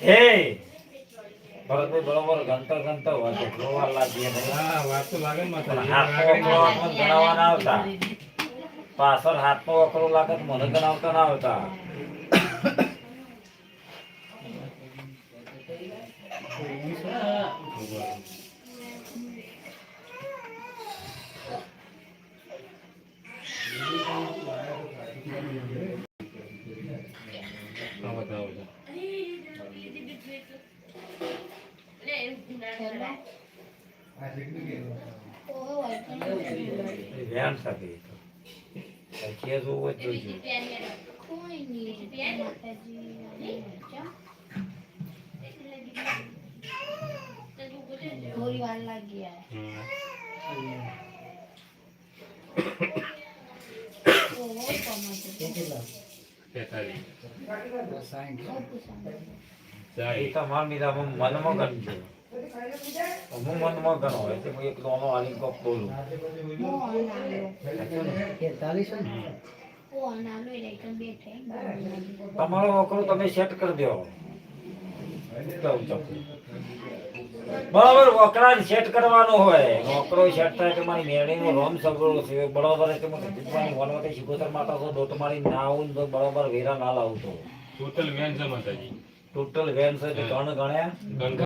હે ભરતભાઈ બરોબર ગણતર ગણતર વાંચો જોવા લાગીએ હા વાત લાગે આપણને ગણાવવા ના આવતા. પાછળ હાથમાં વકરો લાગે મને ગણાવતા ના આવતા. વ્યાયામ સાથે એ જોવું જ લાગી મનમાં હું મનમાં ગણો એટલે હું એક દોનો આલી કોક બોલું. તમારો વકરો તમે સેટ કરી દો. બરાબર વકરા સેટ કરવાનો હોય. વકરો સેટ થાય તો મારી મેળીનો રોમ સગડો છે બરાબર એટલે મને સંદીપભાઈ વનવટે શિકોતર માતા છો તો તમારી ના આવું તો બરાબર વેરા ના લાવતો. ટોટલ વેન છે માતાજી. ટોટલ વેન છે તો ત્રણ ગણ્યા? ગંગા